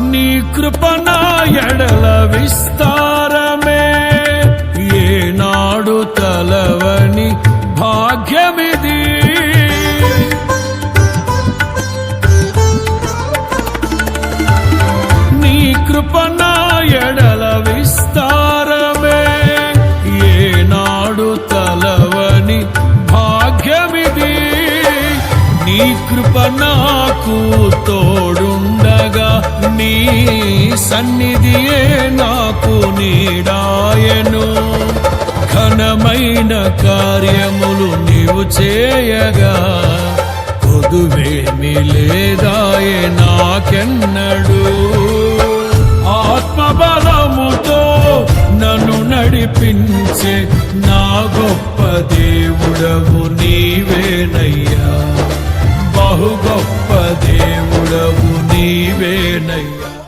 నీ కృపణ ఎడల విస్తారమే. ఏనాడు తలవని భాగ్యమిది. నీ కృపణ ఎడల విస్తారమే. ఏనాడు తలవని భాగ్యమిది. నీ కృప నాకు తోడుండగా సన్నిధియే నాకు నీడాయను. ఘనమైన కార్యములు నీవు చేయగా కొదువేమి లేదాయే నాకెన్నడు. ఆత్మబలముతో నన్ను నడిపించే నా గొప్ప దేవుడవు నీవేనయ్యా. బహు గొప్ప దేవుడవు నీవేనయ్యా.